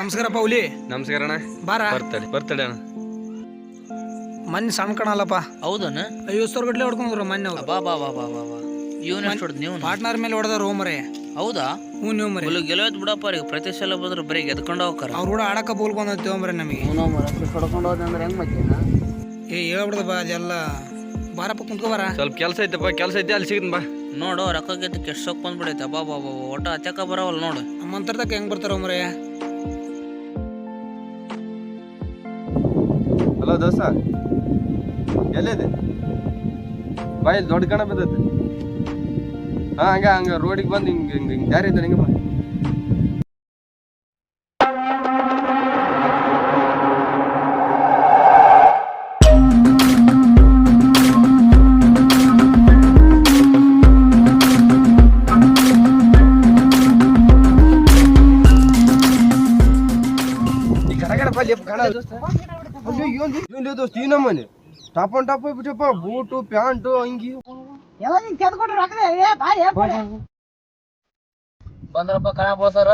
ನಮಸ್ಕಾರಪ್ಪ ಹುಲಿ ನಮಸ್ಕಾರ ಅಣ್ಣ. ಬಾರ. ಬರ್ತಡೆ ಬರ್ತಡೆ ಅಣ್ಣ. ಮೊನ್ನೆ ಸಣ್ಣ ಕಣಲ್ಲಪ್ಪ. ಹೌದನ? ಐವತ್ತು ಸಾವಿರ ಗಟ್ಲೆ ಹೊಡ್ಕೊಂಡ್ರು ಮೊನ್ನೆ ಅವ್ರು. ಬಾ ಬಾ ಬಾ ಬಾ ಬಾ ಬಾ. ಇವನ್ ಎಷ್ಟು ಹೊಡ್ದು ನೀವು ಪಾರ್ಟ್ನರ್ ಮೇಲೆ ಹೊಡೆದಾರ ಮರೆ. ಹೌದಾ? ಹ್ಞೂ ನೀವು ಮರಿ. ಇಲ್ಲಿ ಬಿಡಪ್ಪ ರೀ ಪ್ರತಿ ಸಲ ಬಂದ್ರೆ ಬರೀ ಗೆದ್ಕೊಂಡು ಹೋಗ್ತಾರ ಅವ್ರು ಕೂಡ ಆಡಕ ಬೋಲ್ ಬಂದೈತಿ ಹೋಮರೆ ನಮಗೆ. ಹೊಡ್ಕೊಂಡು ಹೋದ ಅಂದ್ರೆ ಹೆಂಗ್ ಮತ್ತೆ ಏ ಹೇಳ್ಬಿಡ್ದಪ್ಪ ಅದೆಲ್ಲ ಬಾರಪ್ಪ ಕುಂತ್ಕೋ ಬಾರ. ಸ್ವಲ್ಪ ಕೆಲಸ ಐತಪ್ಪ ಕೆಲಸ ಐತೆ ಅಲ್ಲಿ ಸಿಗನ್ ಬಾ. ನೋಡು ರೊಕ್ಕ ಗೆದ್ದು ಕೆಸ್ ಹೋಗಿ ಬಂದ್ಬಿಡೈತೆ. ಬಾ ಬಾ ಒಟ್ಟ ಅತ್ಯಾಕ ಬರವಲ್ಲ ನೋಡು. ನಮ್ಮಂತರ್ದಕ್ಕ ಹೆಂಗ್ ಬರ್ತಾರ ಮರೆ? ಹಲೋ ದೋಸ್ತ. ಎಲ್ಲಿದೆ ಬಾ ಇಲ್ಲಿ ದೊಡ್ಡ ಕಣ ಬಿದ್ದೈತೆ ಹಾ ಹಂಗ ಹಂಗ ರೋಡಿಗೆ ಬಂದು ಹಿಂಗ ಹಿಂಗ ಹಿಂಗ ದಾರಿ ಇದ್ದ ಹಿಂಗ ಬಾ ಈ ಕಡಗಡ ಬಾ ಲೇಪ್ ಕಣ ದೋಸ್ತ ಅಯ್ಯೋ ಇವ್ನ್ ಇವ್ನ್ ಲೇ ದೋಸ್ತ ಈ ನಮ್ಮನೆ ಟಾಪ್ ಅಂಡ್ ಟಾಪ್ ಬಿಟ್ಟಪ್ಪ ಬೂಟು ಪ್ಯಾಂಟು ಅಂಗಿ. ಎಲ್ಲ ನೀನ್ ತೆಗೆದುಕೊಂಡು ರೊಕ್ಕ ಏ ಬಾ ಏ ಬಾ. ಬಂದ್ರಪ್ಪ ಕಣ ಸರ್.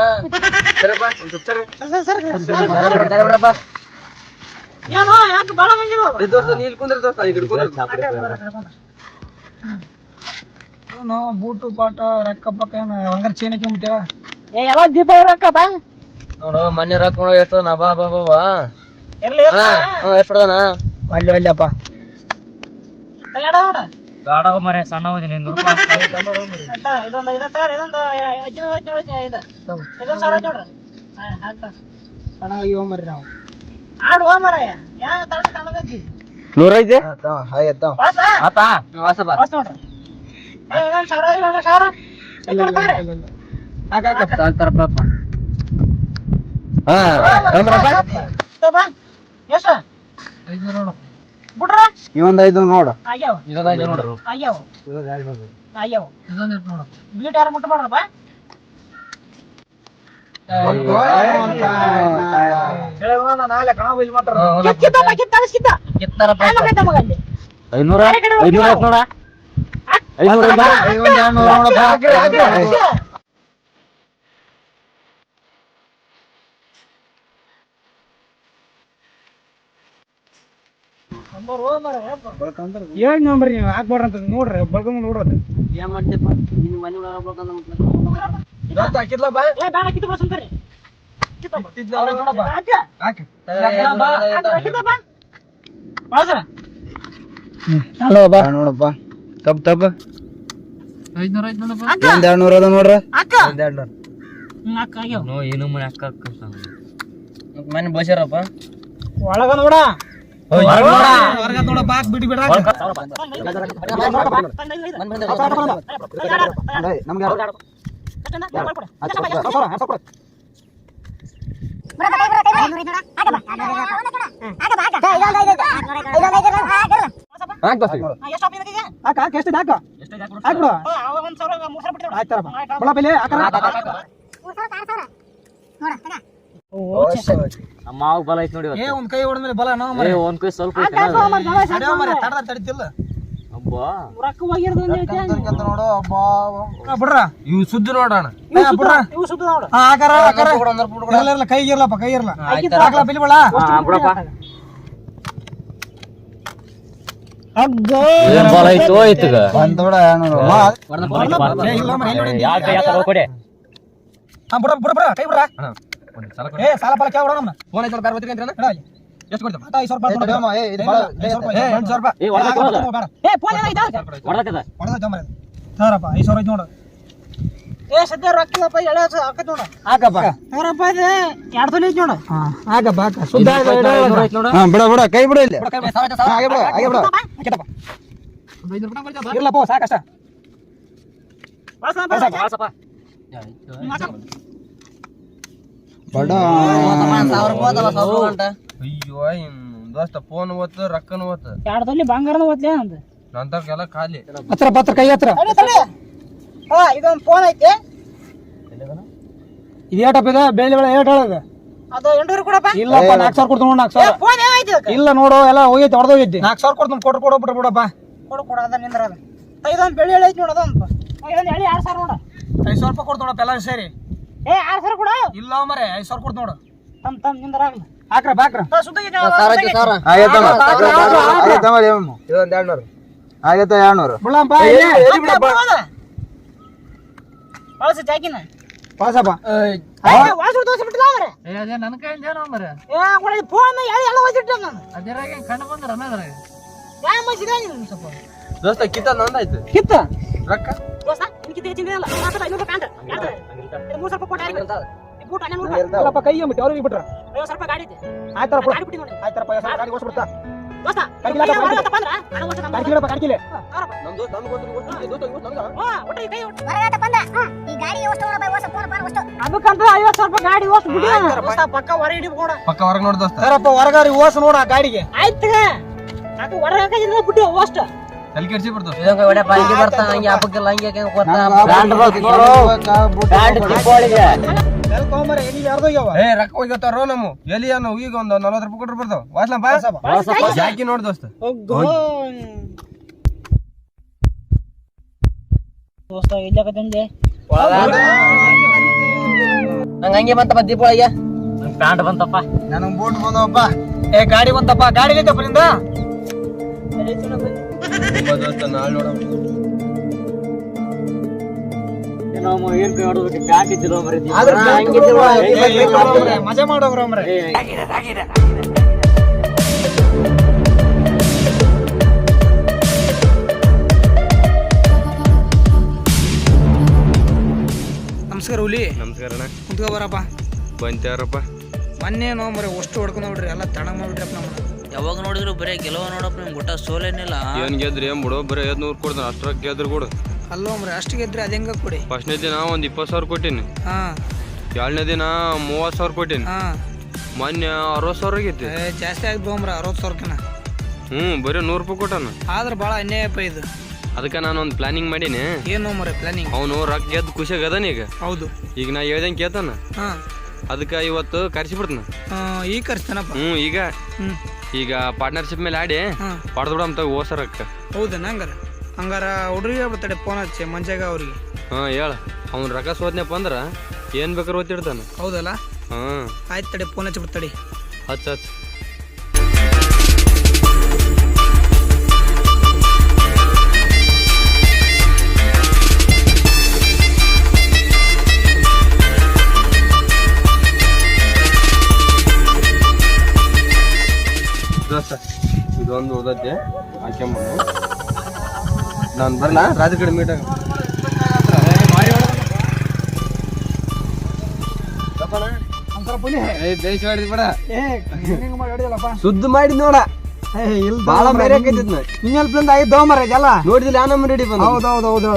ಏನೋ ಯಾಕೆ ಬಾಳ ಮಂದಿ ಇದಾವ? ದೋಸ್ತ ನೀ ಇಲ್ಲಿ ಕುಂದ್ರ. ದೋಸ್ತ ಈ ಕಡೆ ಕುಂದ್ರ ಏನು ಬೂಟು ಪಾಟ ರೊಕ್ಕ ಪಕ್ಕ ಏನು ಹಂಗಾರೆ ಚೇನಕ್ಕೆ ಹಾಕೊಂಡ್ಬಿಟ್ಟೇವ ಏ ಎಲ್ಲ ದೀಪ ರೊಕ್ಕ ಬಾ ನೋಡು ಮನೆ ರೊಕ್ಕ ನೋಡು ಎಷ್ಟು ನಾ ಬಾ ಬಾ ಬಾ ಬಾ. ಎಲ್ಲಿ ಎಷ್ಟು ಅಲ್ಲಿ ಅಲ್ಲಪ್ಪ ಗಾಡ ಮರೆ ಸಣ್ಣ ಹೋದಿನಿ ಇದೊಂದು ಇದೊಂದು ಇದು. ಸಾವಿರ ನೋಡ್ರಿ ಹಾ. ಸಣ್ಣ ಹೋಗ್ಮರಿ ನಾವು ಆಡು ಹೋಗ್ಮರಯ್ಯ ಯಾ ತಡ ತಣ್ಣಗೈತಿ ನೂರೈತೆ ವಾಸ ವಾಸ ಬಾ ವಾಸ ನೋಡ್ರಿ ಇದೊಂದು ಸಾವಿರ ಇದೊಂದು ಸಾವಿರ ಇಲ್ಲ ಇಲ್ಲ ಇಲ್ಲ ಪಾಪ. ಎಷ್ಟು ಬಿಡ್ರ? ನೋಡ. ಐದು ನೋಡು. ಆಗ್ಯಾವ. ನೋಡು ಆಗ್ಯಾವ. ಆಗ್ಯಾವ ಬೀಟ್ ಯಾರು ಮುಟ್ಟಬಾರ್ದಪ್ಪ ಕಿತ್ತಪ್ಪ, ಕಿತ್ತ, ಅಳಿಸ್ಕಿತ್ತ. ಆಯ್ತು ಮಗ, ಆಯ್ತು ಮಗ ಅಲ್ಲಿ. ಐನೂರ ನೋಡ. ಐನೂರ ಏನ್ ನಂಬರ್ ನೀವು ಹಾಕ್ಬಾರ್ದು ಅಂತ ನೋಡ್ರಿ ಬಳ್ಕೊಂಡ್ ನೋಡ್ರಿ ಏನ್ ಮಾಡ್ತೀಪ್ಪ ನಿನ್ ಮನೆ ಒಳಗ ಬಾ ಏ ಕಿತ್ತು ಬರ್ಸಂತಾರಿ ಹಲೋ ಬಾ. ನೋಡಪ್ಪ. ತಪ್ ತಪ್ ಒಂದ್ ಎರಡ್ ನೂರ ಅದ ನೋಡ್ರ? ಅಕ್ಕ. ಅಕ್ಕ ಆಗ್ಯಾವ. ನೋ ಏನು ಮನೆ ಅಕ್ಕ ಮನೆ ಬಸ್ಯಾರಪ್ಪ ಒಳಗ ನೋಡ. ಹಾಕ್ಬಿಡು ಆಯ್ತಾರಪ್ಪ ಬಳ ಬೆಲೆ ಮಾವು ಬಲ ಐತ್ ನೋಡಿ ಏ ಒಂದ್ ಕೈ ಹೊಡೆದ್ರೆ ಬಲ ನಾವು ಏ ಒಂದ್ ಕೈ ಸ್ವಲ್ಪ ಐತೆ ತಡದ ತಡಿತಿಲ್ಲ. ಅಬ್ಬಾ. ರೊಕ್ಕ ಹೋಗಿರೋದು ನೋಡು ಬಿಡ್ರ. ಇವ್ ಸುದ್ದಿ ನೋಡಣ. ಬಿಡ್ರ. ಇವು ನೋಡು. ಆಕಾರ ಆಕಾರ. ಕೈ ಇರಲ್ಲಪ್ಪ ಕೈ ಇರಲ್ಲ ಹಾಕ್ಲಾ ಬಿಲ್ ಬಿಡ ಬಲ ಐತು ಐತಗ? ಏ ಇಲ್ಲ ಮರೆ, ಎಲ್ಲಿ? ಹಾ ಬಿಡ್ರ ಬಿಡ್ರ ಕೈ ಬಿಡ್ರ. ಏ ಸಾಲ ಪಾಲ ಕೇಳ ನಮ್ಮ ಫೋನ್ ಬರ್ತೀರಿ. ಎಷ್ಟು ಕೊಡ್ತೀವಿ ಐದು ಸಾವಿರ ರೂಪಾಯಿ ರೂಪಾಯಿ. ಎಂಟು ಸಾವಿರ. ಸರಪ್ಪ ಐದು ಸಾವಿರ ನೋಡು. ಏ ಸದ್ಯ ರೊಕ್ಕಿಲ್ಲಪ್ಪ ಎಳೆ ಹಾಕತ್ ನೋಡ. ಹಾಕಪ್ಪ. ಸಾವಿರಪ್ಪ ಇದೆ ಎರಡು ತೊಲೆ ಐತಿ ನೋಡ. ಹಾಕಪ್ಪ ಹಾಕ. ಸುದ್ದ ಬಿಡ ಬಿಡ ಕೈ ಬಿಡು ಇಲ್ಲಿ. ಬಿಡು, ಕೈ ಬಿಡು. ಹಾ, ಹಾಗೆ ಬಿಡು, ಹಾಗೆ ಬಿಡು. ಹಾಕಿದಪ್ಪ. ಇರ್ಲಪ್ಪ ಸಾಕಷ್ಟ. ಅಯ್ಯೋ ದೋಸ್ತ ಫೋನ್ ಓದ್ತು ರೊಕ್ಕನ ಓದ್ತು ಎರಡು ತೊಲೆ ಬಂಗಾರನ ಓದ್ಲೇ ಅಂತ ನಂತಕ್ಕೆಲ್ಲ ಖಾಲಿ. ಹತ್ರ ಪತ್ರ ಕೈ ಹತ್ರ. ಇದೊಂದು ಫೋನ್ ಐತಿ. ಇದು ಏಟಪ್ಪ ಇದೆ? ಬೇಳೆ ಬೇಳೆ ಏಟ್ ಹೇಳದ ಅದು ಇಲ್ಲಪ್ಪ ನಾಲ್ಕು ಸಾವಿರ ಕೊಡ್ತೀನಿ ನೋಡು ನಾಲ್ಕು ಸಾವಿರ? ಇಲ್ಲ ನೋಡು ಎಲ್ಲ ಹೋಗೈತಿ ಹೊಡೆದೋಗೈತಿ ನಾಲ್ಕು ಸಾವಿರ ಕೊಡ್ತೀನಿ ಕೊಟ್ಟು ಕೊಡೋ ಬಿಟ್ಟು ಬಿಡಪ್ಪ. ಕೊಡು ಕೊಡ ಅದ ನಿಂದ್ರ ಅದ ಇದೊಂದು ಬೆಳ್ಳಿ ಎಳೆ ಐತಿ ನೋಡ ಅದೊಂದು. ಹೇಳಿ ಎಳೆ ಎರಡು ಸಾವಿರ ನೋಡ. ಐದು ಸಾವಿರ ರೂಪಾಯಿ ಕೊಡ್ತು ನೋಡಪ್ಪ ಎಲ್ಲ ಸೇರಿ. ಏ ಆರ್ ಸಾವಿರ ಕೊಡ. ಇಲ್ಲ ಮರೆ ಐದು ಸಾವಿರ ಕೊಡ್ತು ನೋಡು. ತಮ್ ತಮ್ ನಿಂದ್ರ ಆಗ್ಲಿ. ಹಾಕ್ರಪ್ಪ ಹಾಕ್ರ ಸುದ್ದಿ ಇದೊಂದು ಎರಡ್ನೂರು. ಆಗೈತೆ ಎರಡ್ನೂರು. ಬಿಡಪ್ಪ ಬಳಸಿ ಜಾಕಿನ. ಪಾಸಪ್ಪ ವಾಸು ದೋಸೆ ಬಿಟ್ಟಿಲ್ಲ ಅವ್ರೆ ಏ ಫೋನ್ ಎಲ್ಲ ನಾನು ಸ್ವಲ್ಪ. ದೋಸ್ತ ಕಿತ್ತ ನಂದಾಯ್ತು. ಕಿತ್ತ? ರೊಕ್ಕ? ಐನೂರು ರೂಪಾಯಿ ಕಾಂತ ಮೂರು ಸಾವಿರ ರೂಪಾಯಿ ಕೊಟ್ಟು ಈ ಬೂಟ್ ಹನ್ನೆರಡು ರೂಪಾಯಿ ಇಲ್ಲಪ್ಪ ಕೈ ಬಿಟ್ಟು ಅವ್ರಿಗೆ ಬಿಟ್ರ ಐವತ್ತು ಸಾವಿರ ರೂಪಾಯಿ ಗಾಡಿ ಐತಿ ಆಯ್ತಾರ ಗಾಡಿ ಬಿಟ್ಟು ನೋಡಿ. ಆಯ್ತಾರಪ್ಪ ಗಾಡಿ ಓಡಿಸ್ಬಿಡ್ತಾ. ದೋಸ್ತ ಓಸ್ ಪಕ್ಕ ಹೊರಗೆ ನೋಡಿ ದೋಸ್ತ. ಹೊರಗಾರಿ ಓಸ್ ನೋಡ ಆ ಗಾಡಿಗೆ. ಆಯ್ತು. ಅದು ಹೊರ ಹಾಕಿದ್ರೆ ಬಿಟ್ಟು ಅಷ್ಟು ತಲೆ ಕೆಡ್ಸಿ ಏ ರೊಕ್ಕ ಹೋಗ್ತಾರೋ ನಮ್ಮ. ಎಲ್ಲಿ ಅನ್ನೋ ಈಗ ಒಂದು ನಲ್ವತ್ತು ರೂಪಾಯಿ ಕೊಟ್ರು ಬರ್ತಾವ ವಾಸ್ಲಪ್ಪ ಜಾಕಿ ನೋಡ್ ದೋಸ್ತ. ದೋಸ್ತ ಇಲ್ಲಕತ್ತಂದೆ ಹಂಗೆ ಬಂತಪ್ಪ ದೀಪಾವಳಿಗೆ. ಪ್ಯಾಂಟ್ ಬಂತಪ್ಪ. ನನಗೆ ಬೋಟ್ ಬಂದವಪ್ಪ. ಏ ಗಾಡಿ ಬಂತಪ್ಪ ಗಾಡಿ ಐತಪ್ಪ ನಿಂದ? ಮಜಾ ನಮಸ್ಕಾರ ಹುಲಿ. ನಮಸ್ಕಾರ ಅಣ್ಣ. ಕುಂತ್ಕೋ ಬರಪ್ಪ. ಬಂತ್ಯಾರಪ್ಪ. ಮೊನ್ನೆ ನಾವು ಮರೆ ಅಷ್ಟು ಹೊಡ್ಕೊಂಡ್ ನೋಡ್ರಿ ಎಲ್ಲ ತಡ ಮಾಡ್ಬಿಟ್ರಪ್ಪ ನಮ್ಮನ್ನ. ಯಾವಾಗ ನೋಡಿದ್ರು ಬರೀ ಗೆಲುವ ನೋಡಪ್ಪ ನಿಮ್ಗೆ ಗುಟ್ಟ ಸೋಲೇನಿಲ್ಲ. ಏನ್ ಗೆದ್ರಿ ಏನ್ ಬಿಡು ಬರೀ ಐದ್ನೂರು ಕೊಡ್ತಾನೆ ಅಷ್ಟ್ರಾಗ ಗೆದ್ರು ಕೊಡು ಅಲ್ಲೋ ಮರೆ ಅಷ್ಟು ಗೆದ್ರೆ ಅದ ಹೆಂಗ ಕೊಡಿ? ಫಸ್ಟ್ನೇ ದಿನ ಒಂದು ಇಪ್ಪತ್ತು ಸಾವಿರ ಕೊಟ್ಟಿನಿ. ಹಾ. ಎರಡನೇ ದಿನ ಮೂವತ್ತು ಸಾವಿರ ಕೊಟ್ಟಿನಿ. ಹಾ. ಮೊನ್ನೆ ಅರವತ್ತು ಸಾವಿರ ಆಗೈತಿ ಏ, ಜಾಸ್ತಿ ಆಗಿ ಬೋಮ್ರ ಅರವತ್ತು ಸಾವಿರಕ್ಕನ ಹ್ಞೂ ಬರೀ ನೂರು ರೂಪಾಯಿ ಕೊಟ್ಟಾನ. ಆದ್ರೆ ಭಾಳ ಅನ್ಯಾಯಪ್ಪ ಇದು. ಅದಕ್ಕೆ ನಾನು ಒಂದು ಪ್ಲಾನಿಂಗ್ ಮಾಡೀನಿ. ಏನು ಮರೆ ಪ್ಲಾನಿಂಗ್ ಅವನು ರೊಕ್ಕ ಗೆದ್ದು ಖುಷಿಯಾಗ ಅದಾನ ಈಗ. ಹೌದು. ಈಗ ನಾ ಹೇಳ್ದಂಗೆ ಕೇಳ್ತಾನ. ಹಾ. ಅದಕ್ಕೆ ಇವತ್ತು ಕರ್ಸಿಬಿಡ್ತಾನ ಆ, ಈಗ ಕರ್ಸ್ತಾನಪ್ಪ. ಹ್ಞೂ ಈಗ. ಹ್ಮ್. ಈಗ ಪಾರ್ಟ್ನರ್ಶಿಪ್ ಮೇಲೆ ಆಡಿ ಹಾ. ಬಿಡ ಅಂತ ಓಸರ ರೊಕ್ಕ ಹೌದನ ಹಂಗಾರ ಹಂಗಾರ ಹುಡುಗಿ ಹೇಳ್ಬಿಡ್ತಾಳೆ ಫೋನ್ ಹಚ್ಚಿ ಮಂಜಾಗ ಅವ್ರಿಗೆ. ಹಾಂ ಹೇಳ. ಅವ್ನ ರೊಕ್ಕ ಸೋದ್ನಪ್ಪ ಅಂದ್ರೆ ಏನು ಬೇಕಾದ್ರೆ ಓದ್ತಿಡ್ತಾನೆ ಹೌದಲ್ಲ? ಹಾ. ಆಯ್ತು ತಡೆ ಫೋನ್ ಹಚ್ಚಿ ಬಿಡ್ತಾಡಿ ಹಚ್ಚ ಹಚ್ಚ. ಇದೊಂದು ಓದತ್ತೆ ಹಾಕ್ಯಂಬರು ನಾನು ಬರಲ್ಲ ರಾತ್ರಿ ಕಡೆ ಮೀಟ್ ಆಗ. ಬೇಯಿಸಿ ಮಾಡಿದ್ ಬೇಡ. ಏ ಹಿಂಗ್ ಮಾಡಿ ಹೊಡಿಯಲ್ಲಪ್ಪ ಸುದ್ದ ಮಾಡಿ ನೋಡ. ಬಾಳ ಮೇರೆ ಆಕೈತಿ ನಿನ್ನ ಹೆಲ್ಪ್ಲಿಂದ ಆಗಿದ್ದು ಮರ ಇದೆಲ್ಲ ನೋಡಿದಿಲ್ಲ ಆ ರೆಡಿ ಬಂದ ಹೌದು ಹೌದು ಹೌದು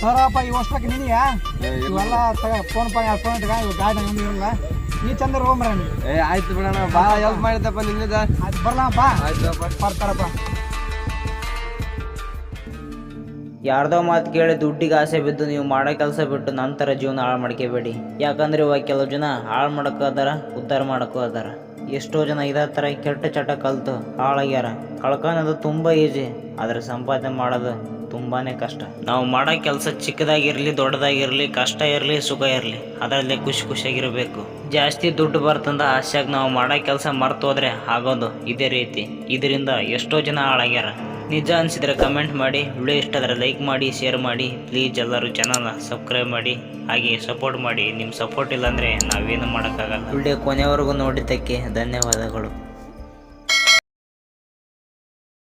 ಸರಪ್ಪ ಈ ವರ್ಷಕ್ಕೆ ನಿನಗೆ? ಇವೆಲ್ಲ ಫೋನ್ ಪಾ ಫೋನ್ ತಗ ಇವ್ ಗಾಡಿ ನೀ ಚಂದ್ರ ಏ ಆಯ್ತು ಬಿಡೋಣ ಬಾ ಹೆಲ್ಪ್ ಮಾಡಿದಪ್ಪ ನಿನ್ನದ. ಆಯ್ತು ಬರ್ಲಪ್ಪ ಆಯ್ತು ಬರ್ತಾರಪ್ಪ. ಯಾರ್ದೋ ಮಾತು ಕೇಳಿ ದುಡ್ಡಿಗೆ ಆಸೆ ಬಿದ್ದು ನೀವು ಮಾಡೋ ಕೆಲಸ ಬಿಟ್ಟು ನಂತರ ಜೀವನ ಹಾಳು ಮಾಡ್ಕೋಬೇಡಿ. ಯಾಕಂದ್ರೆ ಇವಾಗ ಕೆಲವು ಜನ ಹಾಳು ಮಾಡಕ್ಕೂ ಅದಾರ ಉದ್ಧಾರ ಮಾಡೋಕ್ಕೂ ಅದಾರ. ಎಷ್ಟೋ ಜನ ಇದೇ ಥರ ಕೆಟ್ಟ ಚಟ ಕಲ್ತು ಹಾಳಾಗ್ಯಾರ. ಕಳ್ಕೊಳೋದು ತುಂಬ ಈಜಿ ಆದರೆ ಸಂಪಾದನೆ ಮಾಡೋದು ತುಂಬಾನೇ ಕಷ್ಟ. ನಾವು ಮಾಡೋ ಕೆಲಸ ಚಿಕ್ಕದಾಗಿರಲಿ, ದೊಡ್ಡದಾಗಿರಲಿ, ಕಷ್ಟ ಇರಲಿ, ಸುಖ ಇರಲಿ, ಅದರಲ್ಲೇ ಖುಷಿ ಖುಷಿಯಾಗಿರಬೇಕು. ಜಾಸ್ತಿ ದುಡ್ಡು ಬರ್ತಂದ ಆಸೆಯಾಗಿ ನಾವು ಮಾಡೋ ಕೆಲಸ ಮರ್ತು ಹೋದ್ರೆ ಆಗೋದು ಇದೇ ರೀತಿ. ಇದರಿಂದ ಎಷ್ಟೋ ಜನ ಹಾಳಾಗ್ಯಾರ. ನಿಜ ಅನಿಸಿದ್ರೆ ಕಮೆಂಟ್ ಮಾಡಿ, ವಿಡಿಯೋ ಇಷ್ಟ ಆದರೆ ಲೈಕ್ ಮಾಡಿ ಶೇರ್ ಮಾಡಿ ಪ್ಲೀಸ್ ಎಲ್ಲರೂ ಚಾನಲ್ನ ಸಬ್ಸ್ಕ್ರೈಬ್ ಮಾಡಿ, ಹಾಗೆ ಸಪೋರ್ಟ್ ಮಾಡಿ. ನಿಮ್ಮ ಸಪೋರ್ಟ್ ಇಲ್ಲಾಂದರೆ ನಾವೇನು ಮಾಡೋಕ್ಕಾಗಲ್ಲ. ವಿಡಿಯೋ ಕೊನೆವರೆಗೂ ನೋಡಿದ್ದಕ್ಕೆ ಧನ್ಯವಾದಗಳು.